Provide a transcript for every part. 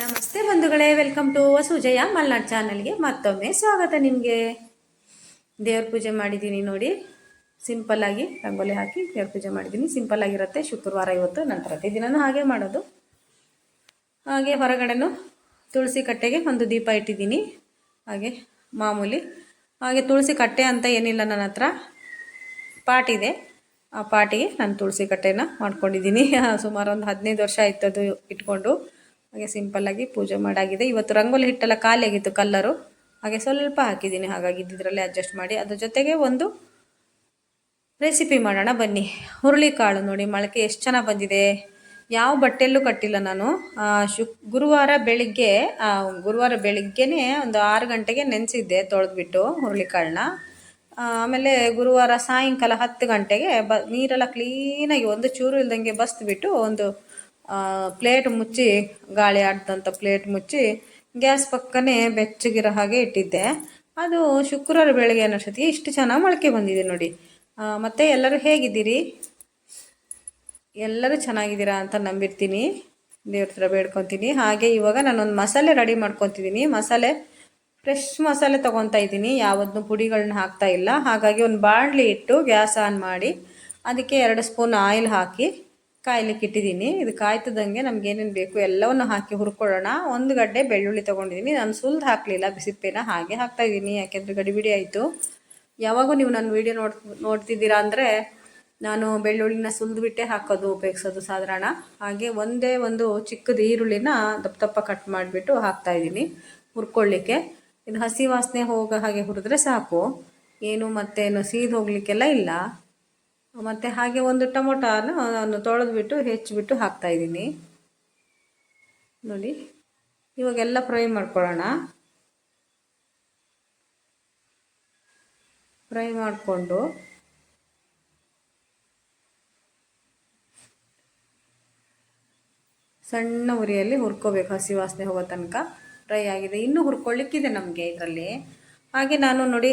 ನಮಸ್ತೆ ಬಂಧುಗಳೇ, welcome to ವಸುಜಯ Malnad ಚಾನಲ್ಗೆ ಮತ್ತೊಮ್ಮೆ ಸ್ವಾಗತ ನಿಮಗೆ. ದೇವ್ರ ಪೂಜೆ ಮಾಡಿದ್ದೀನಿ ನೋಡಿ, ಸಿಂಪಲ್ ಆಗಿ ರಂಗೋಲಿ ಹಾಕಿ ದೇವ್ರ ಪೂಜೆ ಮಾಡಿದ್ದೀನಿ. ಸಿಂಪಲ್ ಆಗಿರುತ್ತೆ, ಶುಕ್ರವಾರ ಇವತ್ತು ನಾನು ಪ್ರತಿದಿನನೂ ಹಾಗೆ ಮಾಡೋದು. ಹಾಗೆ ಹೊರಗಡೆನೂ ತುಳಸಿ ಕಟ್ಟೆಗೆ ಒಂದು ದೀಪ ಇಟ್ಟಿದ್ದೀನಿ. ಹಾಗೆ ಮಾಮೂಲಿ, ಹಾಗೆ ತುಳಸಿ ಕಟ್ಟೆ ಅಂತ ಏನಿಲ್ಲ ನನ್ನ ಹತ್ರ. ಪಾಟ್ ಇದೆ. ಆ ಪಾಟಿಗೆ ನಾನು ತುಳಸಿ ಕಟ್ಟೆನ ಮಾಡ್ಕೊಂಡಿದ್ದೀನಿ. ಸುಮಾರು ಒಂದು ಹದಿನೈದು ವರ್ಷ ಆಯ್ತು ಇಟ್ಕೊಂಡು. ಹಾಗೆ ಸಿಂಪಲ್ಲಾಗಿ ಪೂಜೆ ಮಾಡಾಗಿದೆ. ಇವತ್ತು ರಂಗೋಲಿ ಹಿಟ್ಟೆಲ್ಲ ಖಾಲಿಯಾಗಿತ್ತು ಕಲ್ಲರು ಹಾಗೆ ಸ್ವಲ್ಪ ಹಾಕಿದ್ದೀನಿ. ಹಾಗಾಗಿ ಇದ್ದಿದ್ರಲ್ಲೇ ಅಡ್ಜಸ್ಟ್ ಮಾಡಿ ಅದ್ರ ಜೊತೆಗೆ ಒಂದು ರೆಸಿಪಿ ಮಾಡೋಣ ಬನ್ನಿ. ಹುರುಳಿಕಾಳು ನೋಡಿ ಮೊಳಕೆ ಎಷ್ಟು ಚೆನ್ನಾಗಿ ಬಂದಿದೆ. ಯಾವ ಬಟ್ಟೆಯಲ್ಲೂ ಕಟ್ಟಿಲ್ಲ ನಾನು. ಶುಕ್ ಗುರುವಾರ ಬೆಳಿಗ್ಗೆ ಗುರುವಾರ ಬೆಳಿಗ್ಗೆನೇ ಒಂದು ಆರು ಗಂಟೆಗೆ ನೆನೆಸಿದ್ದೆ ತೊಳೆದ್ಬಿಟ್ಟು ಹುರುಳಿಕಾಳನ್ನ. ಆಮೇಲೆ ಗುರುವಾರ ಸಾಯಂಕಾಲ ಹತ್ತು ಗಂಟೆಗೆ ಬ, ನೀರೆಲ್ಲ ಕ್ಲೀನಾಗಿ ಒಂದು ಚೂರು ಇಲ್ದಂಗೆ ಬಸ್ದುಬಿಟ್ಟು ಒಂದು ಪ್ಲೇಟ್ ಮುಚ್ಚಿ, ಗಾಳಿ ಆಡ್ದಂಥ ಪ್ಲೇಟ್ ಮುಚ್ಚಿ ಗ್ಯಾಸ್ ಪಕ್ಕನೇ ಬೆಚ್ಚಗಿರೋ ಹಾಗೆ ಇಟ್ಟಿದ್ದೆ. ಅದು ಶುಕ್ರವಾರ ಬೆಳಗ್ಗೆ ಅನ್ನೋಷ್ಟೊತ್ತಿಗೆ ಇಷ್ಟು ಚೆನ್ನಾಗಿ ಮೊಳಕೆ ಬಂದಿದೆ ನೋಡಿ. ಮತ್ತು ಎಲ್ಲರೂ ಹೇಗಿದ್ದೀರಿ? ಎಲ್ಲರೂ ಚೆನ್ನಾಗಿದ್ದೀರಾ ಅಂತ ನಂಬಿರ್ತೀನಿ. ದೇವ್ರ ಹತ್ರ ಬೇಡ್ಕೊತೀನಿ. ಹಾಗೆ ಇವಾಗ ನಾನೊಂದು ಮಸಾಲೆ ರೆಡಿ ಮಾಡ್ಕೊತಿದ್ದೀನಿ. ಮಸಾಲೆ ಫ್ರೆಶ್ ಮಸಾಲೆ ತೊಗೊತಾ ಇದ್ದೀನಿ. ಯಾವುದನ್ನು ಪುಡಿಗಳನ್ನ ಹಾಕ್ತಾ ಇಲ್ಲ. ಹಾಗಾಗಿ ಒಂದು ಬಾಣಲಿ ಇಟ್ಟು ಗ್ಯಾಸ್ ಆನ್ ಮಾಡಿ, ಅದಕ್ಕೆ ಎರಡು ಸ್ಪೂನ್ ಆಯಿಲ್ ಹಾಕಿ ಕಾಯ್ಲಿಕ್ಕೆ ಇಟ್ಟಿದ್ದೀನಿ. ಇದು ಕಾಯ್ತದಂಗೆ ನಮ್ಗೆ ಏನೇನು ಬೇಕು ಎಲ್ಲವನ್ನು ಹಾಕಿ ಹುರ್ಕೊಳ್ಳೋಣ. ಒಂದು ಗಡ್ಡೆ ಬೆಳ್ಳುಳ್ಳಿ ತೊಗೊಂಡಿದ್ದೀನಿ. ನಾನು ಸುಲ್ದು ಹಾಕಲಿಲ್ಲ ಬಿಸಿಪ್ಪೇನ ಹಾಗೆ ಹಾಕ್ತಾ ಇದ್ದೀನಿ. ಯಾಕೆಂದರೆ ಗಡಿಬಿಡಿ ಆಯಿತು. ಯಾವಾಗೂ ನೀವು ನನ್ನ ವೀಡಿಯೋ ನೋಡ್, ನೋಡ್ತಿದ್ದೀರಾ ಅಂದರೆ ನಾನು ಬೆಳ್ಳುಳ್ಳಿನ ಸುಲಿದ್ಬಿಟ್ಟೆ ಹಾಕೋದು ಉಪಯೋಗಿಸೋದು ಸಾಧಾರಣ. ಹಾಗೆ ಒಂದೇ ಒಂದು ಚಿಕ್ಕದು ಈರುಳ್ಳಿನ ದಪ್ಪ ದಪ್ಪ ಕಟ್ ಮಾಡಿಬಿಟ್ಟು ಹಾಕ್ತಾ ಇದ್ದೀನಿ ಹುರ್ಕೊಳ್ಳಿಕ್ಕೆ. ಇದು ಹಸಿ ವಾಸನೆ ಹೋಗೋ ಹಾಗೆ ಹುರಿದ್ರೆ ಸಾಕು. ಏನು ಮತ್ತೇನು ಸೀದು ಹೋಗಲಿಕ್ಕೆಲ್ಲ ಇಲ್ಲ. ಮತ್ತು ಹಾಗೆ ಒಂದು ಟೊಮೊಟೊನ ನಾನು ತೊಳೆದ್ಬಿಟ್ಟು, ಹೆಚ್ಚಿಬಿಟ್ಟು ಹಾಕ್ತಾ ಇದ್ದೀನಿ. ನೋಡಿ, ಇವಾಗೆಲ್ಲ ಫ್ರೈ ಮಾಡ್ಕೊಳ್ಳೋಣ. ಫ್ರೈ ಮಾಡಿಕೊಂಡು, ಸಣ್ಣ ಉರಿಯಲ್ಲಿ ಹುರ್ಕೋಬೇಕು, ಹಸಿ ವಾಸನೆ ಹೋಗೋ ತನಕ. ಫ್ರೈ ಆಗಿದೆ. ಇನ್ನೂ ಹುರ್ಕೊಳ್ಳಿಕ್ಕಿದೆ ನಮಗೆ ಇದರಲ್ಲಿ. ಹಾಗೆ ನಾನು ನೋಡಿ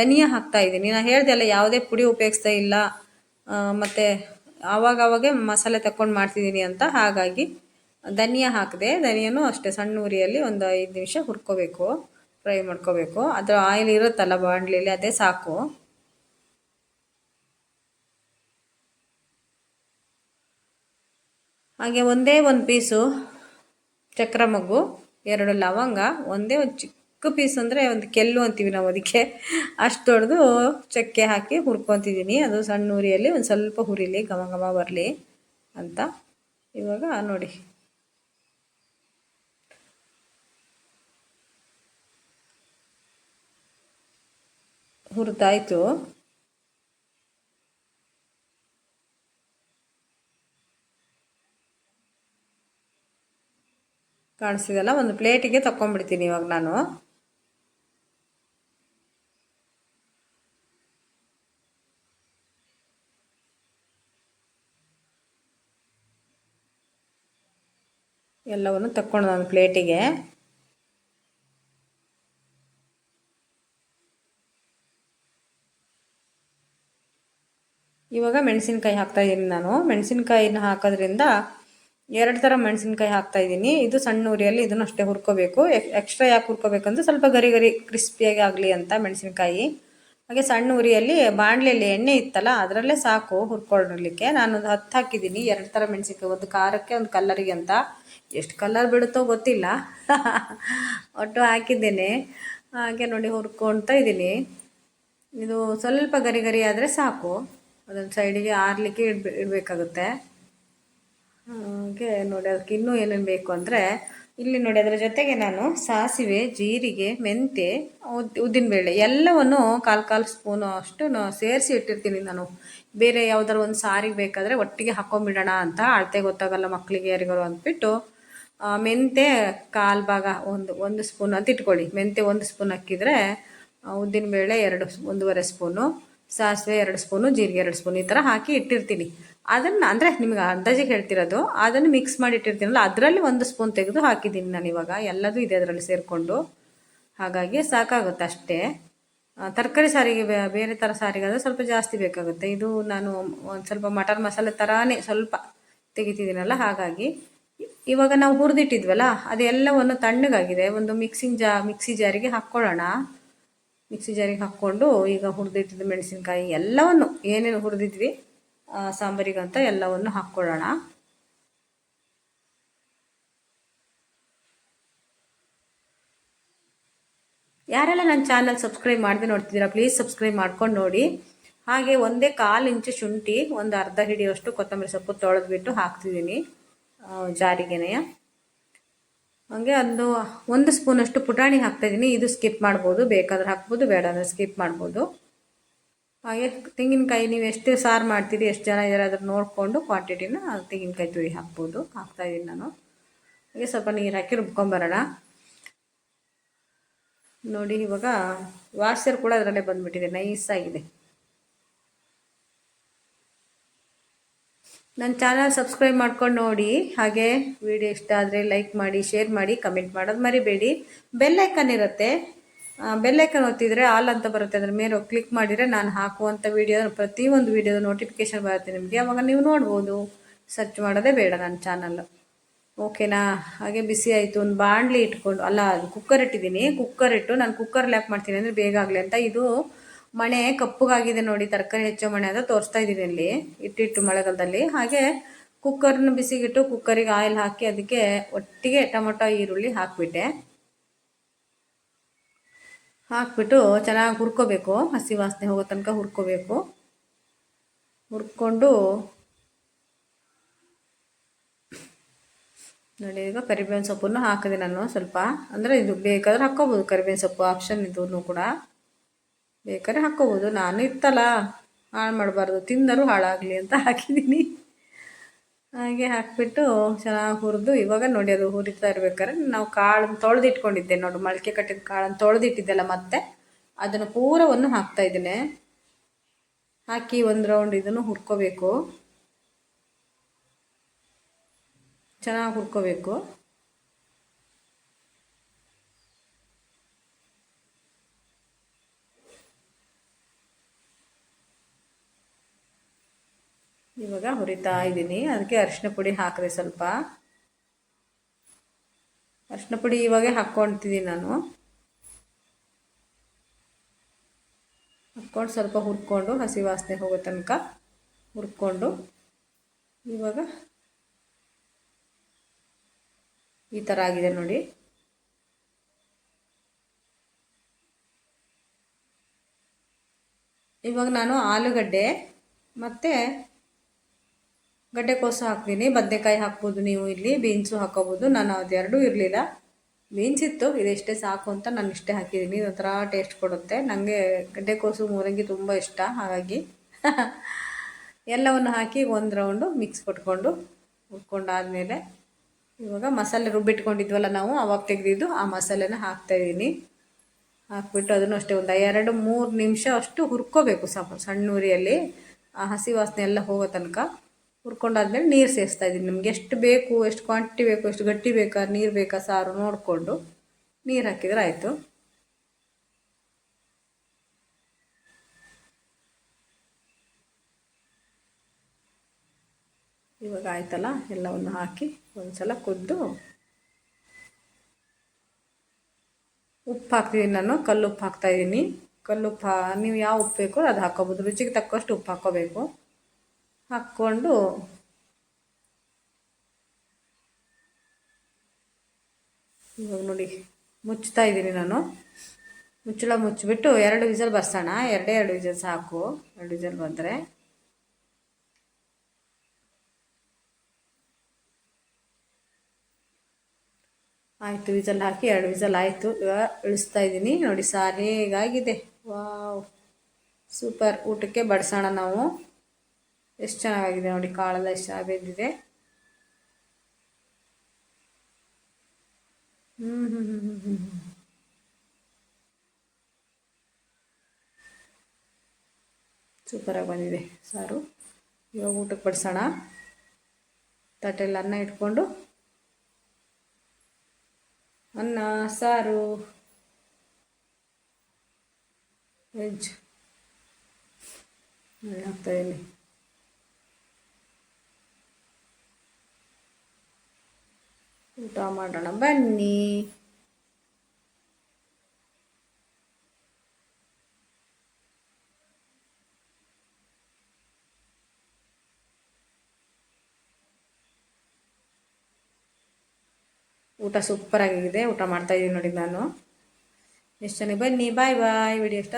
ಧನಿಯಾ ಹಾಕ್ತಾ ಇದ್ದೀನಿ. ನಾನು ಹೇಳಿದೆ ಅಲ್ಲ, ಯಾವುದೇ ಪುಡಿ ಉಪಯೋಗಿಸ್ತಾ ಇಲ್ಲ. ಮತ್ತೆ ಆವಾಗವಾಗೆ ಮಸಾಲೆ ತಕೊಂಡು ಮಾಡ್ತಿದ್ದೀನಿ ಅಂತ ಹಾಗಾಗಿ ಧನಿಯಾ ಹಾಕಿದೆ ಧನಿಯಾನು ಅಷ್ಟೇ ಸಣ್ಣ ಉರಿಯಲ್ಲಿ ಒಂದು ಐದು ನಿಮಿಷ ಹುರ್ಕೋಬೇಕು, ಫ್ರೈ ಮಾಡ್ಕೋಬೇಕು. ಅದರ ಆಯಿಲ್ ಇರುತ್ತಲ್ಲ ಬಾಣಲಿಲಿ ಅದೇ ಸಾಕು. ಹಾಗೆ ಒಂದೇ ಒಂದು ಪೀಸು ಚಕ್ರ ಮಗ್ಗು ಎರಡು ಲವಂಗ, ಒಂದೇ ಒಂದು ಚಿಕ್ಕ ಪೀಸ್ ಅಂದರೆ ಒಂದು ಕೆಲ್ಲು ಅಂತೀವಿ ನಾವು ಅದಕ್ಕೆ. ಅಷ್ಟು ದೊಡ್ಡದು ಚಕ್ಕೆ ಹಾಕಿ ಹುರ್ಕೊತಿದ್ದೀನಿ ಅದು ಸಣ್ಣ ಉರಿಯಲ್ಲಿ ಒಂದು ಸ್ವಲ್ಪ ಹುರಿಲಿ, ಘಮ ಘಮ ಬರಲಿ ಅಂತ. ಇವಾಗ ನೋಡಿ. ಹುರಿದಾಯ್ತು. ಕಾಣಿಸ್ತಿದೆಲ್ಲ ಒಂದು ಪ್ಲೇಟಿಗೆ ತಗೊಂಡ್ಬಿಡ್ತೀನಿ ಇವಾಗ ನಾನು. ಎಲ್ಲವನ್ನು ತಕ್ಕೊಂಡು ನಾನು ಪ್ಲೇಟಿಗೆ. ಇವಾಗ ಮೆಣಸಿನ್ಕಾಯಿ ಹಾಕ್ತಾ ಇದ್ದೀನಿ ನಾನು. ಮೆಣಸಿನ್ಕಾಯಿನ ಹಾಕೋದ್ರಿಂದ ಎರಡು ಥರ ಮೆಣಸಿನ್ಕಾಯಿ ಹಾಕ್ತಾ ಇದ್ದೀನಿ. ಇದು ಸಣ್ಣ ಉರಿಯಲ್ಲಿ ಇದನ್ನು ಅಷ್ಟೇ ಹುರ್ಕೋಬೇಕು. ಎಕ್ಸ್ಟ್ರಾ ಯಾಕೆ ಹುರ್ಕೋಬೇಕಂದ್ರೆ ಸ್ವಲ್ಪ ಗರಿ ಗರಿ ಕ್ರಿಸ್ಪಿಯಾಗಿ ಆಗಲಿ ಅಂತ ಮೆಣಸಿನ್ಕಾಯಿ. ಹಾಗೆ ಸಣ್ಣ ಉರಿಯಲ್ಲಿ ಬಾಣಲೆಯಲ್ಲಿ ಎಣ್ಣೆ ಇತ್ತಲ್ಲ ಅದರಲ್ಲೇ ಸಾಕು ಹುರ್ಕೊಳ್ಳಲಿಕ್ಕೆ ನಾನು ಒಂದು ಹತ್ತು ಹಾಕಿದ್ದೀನಿ. ಎರಡು ಥರ ಮೆಣಸಿನ್ಕಾಯಿ, ಒಂದು ಖಾರಕ್ಕೆ, ಒಂದು ಕಲ್ಲರಿಗೆ ಅಂತ. ಎಷ್ಟು ಕಲರ್ ಬಿಡುತ್ತೋ ಗೊತ್ತಿಲ್ಲ. ಒಟ್ಟು ಹಾಕಿದ್ದೇನೆ. ಹಾಗೆ ನೋಡಿ ಹುರ್ಕೊಳ್ತಾ ಇದ್ದೀನಿ. ಇದು ಸ್ವಲ್ಪ ಗರಿ ಗರಿ ಆದರೆ ಸಾಕು. ಅದೊಂದು ಸೈಡಿಗೆ ಆರ್ಲಿಕ್ಕೆ ಇಡ್ಬೇ, ಇಡಬೇಕಾಗುತ್ತೆ. ಹಾಗೆ ನೋಡಿ ಅದಕ್ಕೆ ಇನ್ನೂ ಏನೇನು ಬೇಕು ಅಂದರೆ ಇಲ್ಲಿ ನೋಡಿ ಅದರ ಜೊತೆಗೆ ನಾನು ಸಾಸಿವೆ, ಜೀರಿಗೆ ಮೆಂತೆ ಉದ್ ಉದ್ದಿನಬೇಳೆ ಎಲ್ಲವನ್ನು ಕಾಲು ಕಾಲು ಸ್ಪೂನು ಅಷ್ಟು ಸೇರಿಸಿ ಇಟ್ಟಿರ್ತೀನಿ ನಾನು. ಬೇರೆ ಯಾವ್ದಾರು ಒಂದು ಸಾರಿಗೆ ಬೇಕಾದರೆ ಒಟ್ಟಿಗೆ ಹಾಕೊಂಬಿಡೋಣ ಅಂತ ಅಳತೆ ಗೊತ್ತಾಗಲ್ಲ ಮಕ್ಕಳಿಗೆ ಯಾರಿಗಾರು ಅಂದ್ಬಿಟ್ಟು. ಮೆಂತೆ ಕಾಲು ಭಾಗ ಒಂದು ಒಂದು ಸ್ಪೂನ್, ಅಂತ ಇಟ್ಕೊಳ್ಳಿ. ಮೆಂತೆ ಒಂದು ಸ್ಪೂನ್ ಹಾಕಿದರೆ ಉದ್ದಿನಬೇಳೆ ಎರಡು, ಒಂದೂವರೆ ಸ್ಪೂನು, ಸಾಸಿವೆ ಎರಡು ಸ್ಪೂನು, ಜೀರಿಗೆ ಎರಡು ಸ್ಪೂನ್, ಈ ಥರ ಹಾಕಿ ಇಟ್ಟಿರ್ತೀನಿ. ಅದನ್ನು, ಅಂದರೆ ನಿಮ್ಗೆ ಅಂದಾಜಿಗೆ ಹೇಳ್ತಿರೋದು, ಅದನ್ನು ಮಿಕ್ಸ್ ಮಾಡಿ ಇಟ್ಟಿರ್ತೀನಲ್ಲ, ಅದರಲ್ಲಿ ಒಂದು ಸ್ಪೂನ್ ತೆಗೆದು ಹಾಕಿದ್ದೀನಿ ನಾನು ಇವಾಗ. ಎಲ್ಲದೂ ಇದೆ ಅದರಲ್ಲಿ ಸೇರಿಕೊಂಡು. ಹಾಗಾಗಿ ಸಾಕಾಗುತ್ತೆ ಅಷ್ಟೇ. ತರಕಾರಿ ಸಾರಿಗೆ ಬೇರೆ ಥರ ಸಾರಿಗೆ ಆದರೆ ಸ್ವಲ್ಪ ಜಾಸ್ತಿ ಬೇಕಾಗುತ್ತೆ. ಇದು ನಾನು ಒಂದು ಸ್ವಲ್ಪ ಮಟನ್ ಮಸಾಲೆ ಥರಾನೇ ಸ್ವಲ್ಪ ತೆಗಿತಿದ್ದೀನಲ್ಲ, ಹಾಗಾಗಿ ಇವಾಗ ನಾವು ಹುರಿದಿಟ್ಟಿದ್ವಲ್ಲ, ಅದೆಲ್ಲವನ್ನು ತಣ್ಣಗಾಗಿದೆ. ಒಂದು ಮಿಕ್ಸಿಂಗ್ ಜಾ ಮಿಕ್ಸಿ ಜಾರಿಗೆ ಹಾಕ್ಕೊಳ್ಳೋಣ. ಮಿಕ್ಸಿ ಜಾರಿಗೆ ಹಾಕ್ಕೊಂಡು ಈಗ ಹುರಿದಿಟ್ಟಿದ್ದು ಮೆಣಸಿನ್ಕಾಯಿ ಎಲ್ಲವನ್ನು, ಏನೇನು ಹುರಿದಿದ್ವಿ ಸಾಂಬಾರಿಗಂತ ಎಲ್ಲವನ್ನು ಹಾಕ್ಕೊಳ್ಳೋಣ. ಯಾರೆಲ್ಲ ನನ್ನ ಚಾನಲ್ ಸಬ್ಸ್ಕ್ರೈಬ್ ಮಾಡದೆ ನೋಡ್ತಿದ್ದೀರಾ, ಪ್ಲೀಸ್ ಸಬ್ಸ್ಕ್ರೈಬ್ ಮಾಡ್ಕೊಂಡು ನೋಡಿ. ಹಾಗೆ ಒಂದೇ ಕಾಲು ಇಂಚು ಶುಂಠಿ, ಒಂದು ಅರ್ಧ ಹಿಡಿಯೋಷ್ಟು ಕೊತ್ತಂಬರಿ ಸೊಪ್ಪು ತೊಳೆದ್ಬಿಟ್ಟು ಹಾಕ್ತಿದ್ದೀನಿ. ಜಾರಿಗೆನೆಯ? ಹಾಗೆ ಒಂದು ಒಂದು ಸ್ಪೂನಷ್ಟು ಪುಟಾಣಿ ಹಾಕ್ತಾಯಿದ್ದೀನಿ ಇದು ಸ್ಕಿಪ್ ಮಾಡ್ಬೋದು. ಬೇಕಾದ್ರೆ ಹಾಕ್ಬೋದು, ಬೇಡ ಅಂದರೆ ಸ್ಕಿಪ್ ಮಾಡ್ಬೋದು. ಹಾಗೆ ತೆಂಗಿನಕಾಯಿ ನೀವು ಎಷ್ಟು ಸಾರು ಮಾಡ್ತೀರಿ, ಎಷ್ಟು ಜನ ಇದ್ದಾರೆ ಅದ್ರ ನೋಡಿಕೊಂಡು ಕ್ವಾಂಟಿಟಿನ ತೆಂಗಿನಕಾಯಿ ತುರಿ ಹಾಕ್ಬೋದು. ಹಾಕ್ತಾಯಿದ್ದೀನಿ ನಾನು. ಹಾಗೆ ಸ್ವಲ್ಪ ನೀರು ಹಾಕಿ ರುಬ್ಕೊಂಬರೋಣ. ನೋಡಿ ಇವಾಗ ವಾಷರ್ ಕೂಡ ಅದರಲ್ಲೇ ಬಂದುಬಿಟ್ಟಿದೆ. ನೈಸಾಗಿದೆ. ನನ್ನ ಚಾನಲ್ ಸಬ್ಸ್ಕ್ರೈಬ್ ಮಾಡ್ಕೊಂಡು ನೋಡಿ. ಹಾಗೆ ವಿಡಿಯೋ ಇಷ್ಟ ಆದರೆ ಲೈಕ್ ಮಾಡಿ, ಶೇರ್ ಮಾಡಿ, ಕಮೆಂಟ್ ಮಾಡೋದು ಮರಿಬೇಡಿ. ಬೆಲ್ಲೈಕನ್ ಇರುತ್ತೆ. ಬೆಲ್ಲೈಕನ್ ಒತ್ತಿದರೆ ಆಲ್ ಅಂತ ಬರುತ್ತೆ. ಅದ್ರ ಮೇಲೆ ಕ್ಲಿಕ್ ಮಾಡಿದರೆ ನಾನು ಹಾಕುವಂಥ ವೀಡಿಯೋ, ಪ್ರತಿಯೊಂದು ವೀಡಿಯೋದ ನೋಟಿಫಿಕೇಶನ್ ಬರುತ್ತೆ ನಿಮಗೆ. ಅವಾಗ ನೀವು ನೋಡ್ಬೋದು. ಸರ್ಚ್ ಮಾಡೋದೇ ಬೇಡ ನನ್ನ ಚಾನಲ್. ಓಕೆನಾ? ಹಾಗೆ ಬಿಸಿ ಆಯಿತು. ಒಂದು ಬಾಣಲಿ ಇಟ್ಕೊಂಡು, ಅಲ್ಲ ಕುಕ್ಕರ್ ಇಟ್ಟಿದ್ದೀನಿ. ಕುಕ್ಕರ್ ಇಟ್ಟು ನಾನು ಕುಕ್ಕರ್ ಲ್ಯಾಕ್ ಮಾಡ್ತೀನಿ ಅಂದರೆ ಬೇಗ ಆಗಲಿ ಅಂತ. ಇದು ಮಣೆ ಕಪ್ಪಗಾಗಿದೆ ನೋಡಿ, ತರಕಾರಿ ಹೆಚ್ಚೋ ಮಣೆ ಅಂತ ತೋರಿಸ್ತಾ ಇದ್ದೀನಿ ಇಲ್ಲಿ, ಇಟ್ಟಿಟ್ಟು ಮಳೆಗಾಲದಲ್ಲಿ. ಹಾಗೆ ಕುಕ್ಕರ್ನ ಬಿಸಿಗಿಟ್ಟು ಕುಕ್ಕರಿಗೆ ಆಯಿಲ್ ಹಾಕಿ ಅದಕ್ಕೆ ಒಟ್ಟಿಗೆ ಟೊಮೊಟೊ, ಈರುಳ್ಳಿ ಹಾಕಿಬಿಟ್ಟೆ. ಹಾಕ್ಬಿಟ್ಟು ಚೆನ್ನಾಗಿ ಹುರ್ಕೋಬೇಕು, ಹಸಿ ವಾಸನೆ ಹೋಗೋ ತನಕ ಹುರ್ಕೋಬೇಕು. ಹುರ್ಕೊಂಡು ನೋಡಿ, ಈಗ ಕರಿಬೇವಿನ ಸೊಪ್ಪನ್ನು ಹಾಕಿದೆ ನಾನು ಸ್ವಲ್ಪ. ಅಂದರೆ ಇದು ಬೇಕಾದ್ರೆ ಹಾಕ್ಕೋಬೋದು, ಕರಿಬೇವಿನ ಸೊಪ್ಪು, ಆಪ್ಷನ್ ಇದೂ ಕೂಡ. ಬೇಕಾದ್ರೆ ಹಾಕ್ಕೋಬೋದು. ನಾನು ಇತ್ತಲ್ಲ, ಹಾಳು ಮಾಡಬಾರ್ದು. ತಿಂದರೂ ಹಾಳಾಗಲಿ ಅಂತ ಹಾಕಿದ್ದೀನಿ ಹಾಗೆ ಹಾಕಿಬಿಟ್ಟು ಚೆನ್ನಾಗಿ ಹುರಿದು ಇವಾಗ ನೋಡಿ ಅದು ಹುರಿತಾ ಇರ್ಬೇಕಾದ್ರೆ ನಾವು ಕಾಳನ್ನು ತೊಳೆದಿಟ್ಕೊಂಡಿದ್ದೆ ನೋಡಿ ಮೊಳಕೆ ಕಟ್ಟಿದ ಕಾಳನ್ನು ತೊಳೆದಿಟ್ಟಿದ್ದೆಲ್ಲ ಮತ್ತೆ ಅದನ್ನು ಪೂರವನ್ನು ಇದ್ದೀನಿ. ಹಾಕಿ ಒಂದು ರೌಂಡ್ ಇದನ್ನು ಹುರ್ಕೋಬೇಕು. ಚೆನ್ನಾಗಿ ಹುರ್ಕೋಬೇಕು. ಇವಾಗ ಹುರಿತಾ ಇದ್ದೀನಿ. ಅದಕ್ಕೆ ಅರಿಶಿನ ಪುಡಿ ಹಾಕಿದೆ ಸ್ವಲ್ಪ. ಅರಿಶಿನ ಪುಡಿ ಇವಾಗೆ ಹಾಕ್ಕೊಳ್ತಿದ್ದೀನಿ ನಾನು. ಹಾಕ್ಕೊಂಡು ಸ್ವಲ್ಪ ಹುರ್ಕೊಂಡು ಹಸಿ ವಾಸನೆ ಹೋಗೋ ತನಕ ಹುರ್ಕೊಂಡು ಇವಾಗ ಈ ಥರ ಆಗಿದೆ ನೋಡಿ. ಇವಾಗ ನಾನು ಆಲೂಗಡ್ಡೆ ಮತ್ತು ಗಡ್ಡೆಕೋಸು ಹಾಕ್ತೀನಿ, ಬದನೆಕಾಯಿ ಹಾಕ್ಬೋದು ನೀವು ಇಲ್ಲಿ, ಬೀನ್ಸು ಹಾಕೋಬೋದು. ನಾನು ಅದೆರಡೂ ಇರಲಿಲ್ಲ. ಬೀನ್ಸ್ ಇತ್ತು ಇದೆಷ್ಟೇ ಸಾಕು ಅಂತ ನಾನು ಇಷ್ಟೇ ಹಾಕಿದ್ದೀನಿ. ಇದೊಂಥರ ಟೇಸ್ಟ್ ಕೊಡುತ್ತೆ. ನನಗೆ ಗಡ್ಡೆಕೋಸು ಮೂರಂಗಿ ತುಂಬ ಇಷ್ಟ, ಹಾಗಾಗಿ ಎಲ್ಲವನ್ನು ಹಾಕಿ ಒಂದು ರೌಂಡು ಮಿಕ್ಸ್ ಕೊಟ್ಕೊಂಡು ಹುಡ್ಕೊಂಡಾದಮೇಲೆ ಇವಾಗ ಮಸಾಲೆ ರುಬ್ಬಿಟ್ಕೊಂಡಿದ್ವಲ್ಲ ನಾವು, ಅವಾಗ ತೆಗೆದಿದ್ದು ಆ ಮಸಾಲೆನ ಹಾಕ್ತಾಯಿದ್ದೀನಿ ಹಾಕ್ಬಿಟ್ಟು ಅದನ್ನು ಅಷ್ಟೇ ಒಂದು ಎರಡು ಮೂರು ನಿಮಿಷ ಅಷ್ಟು ಹುರ್ಕೋಬೇಕು ಸಣ್ಣ ಉರಿಯಲ್ಲಿ ಆ ಹಸಿ ವಾಸನೆ ಎಲ್ಲ ಹೋಗೋ ತನಕ. ಹುರ್ಕೊಂಡಾದ್ಮೇಲೆ ನೀರು ಸೇರಿಸ್ತಾ ಇದ್ದೀನಿ. ನಿಮ್ಗೆ ಎಷ್ಟು ಬೇಕು, ಎಷ್ಟು ಕ್ವಾಂಟಿಟಿ ಬೇಕು, ಎಷ್ಟು ಗಟ್ಟಿ ಬೇಕಾ, ನೀರು ಬೇಕಾ ಸಾರು ನೋಡಿಕೊಂಡು ನೀರು ಹಾಕಿದ್ರೆ ಆಯಿತು. ಇವಾಗ ಆಯ್ತಲ್ಲ, ಎಲ್ಲವನ್ನು ಹಾಕಿ ಒಂದು ಸಲ ಕುದ್ದು ಉಪ್ಪು ಹಾಕ್ತಿದ್ದೀನಿ ನಾನು, ಕಲ್ಲು ಉಪ್ಪು ಹಾಕ್ತಾಯಿದ್ದೀನಿ ಕಲ್ಲುಪ್ಪು ನೀವು ಯಾವ ಉಪ್ಪು ಬೇಕೋ ಅದು ಹಾಕ್ಕೋಬೋದು. ರುಚಿಗೆ ತಕ್ಕಷ್ಟು ಉಪ್ಪು ಹಾಕ್ಕೋಬೇಕು. ಹಾಕ್ಕೊಂಡು ಇವಾಗ ನೋಡಿ ಮುಚ್ತಾ ಇದ್ದೀನಿ ನಾನು. ಮುಚ್ಚಳ ಮುಚ್ಚಿಬಿಟ್ಟು ಎರಡು ವಿಸಲ್ ಬರ್ಸೋಣ. ಎರಡೇ ಎರಡು ವಿಸಲ್ ಸಾಕು. ಎರಡು ವಿಸಲ್ ಬಂದರೆ. ಆಯಿತು, ವಿಸಲ್ ಹಾಕಿ ಎರಡು ವಿಸಲ್ ಆಯಿತು. ಇವಾಗ ಇಳಿಸ್ತಾ ಇದ್ದೀನಿ. ನೋಡಿ, ಸಾರಿಗಾಗಿದೆ. ವಾವ್. ಸೂಪರ್. ಊಟಕ್ಕೆ ಬಡಿಸೋಣ ನಾವು. ಎಷ್ಟು ಚೆನ್ನಾಗಿದೆ ನೋಡಿ, ಕಾಳೆಲ್ಲ ಎಷ್ಟು ಚೆನ್ನಾಗಿ ಬೆಂದಿದೆ. ಹ್ಞೂ ಹ್ಞೂ ಹ್ಞೂ ಹ್ಞೂ ಹ್ಞೂ ಸೂಪರಾಗಿ ಬಂದಿದೆ ಸಾರು. ಇವಾಗ ಊಟಕ್ಕೆ ಬಡಿಸೋಣ. ತಟ್ಟೆಯಲ್ಲಿ ಅನ್ನ ಇಟ್ಕೊಂಡು. ಅನ್ನ, ಸಾರು. ವೆಜ್. ಹಾಕ್ತಾಯಿದ್ದೀನಿ ಊಟ ಮಾಡೋಣ. ಬನ್ನಿ. ಊಟ ಸೂಪರ್ ಆಗಿದೆ ಊಟ ಮಾಡ್ತಾ ಇದ್ದೀನಿ ನೋಡಿ ನಾನು. ಎಷ್ಟು ಚೆನ್ನಾಗಿ ಬನ್ನಿ. ಬಾಯ್ ಬಾಯ್ ವಿಡಿಯೋ ಇಷ್ಟ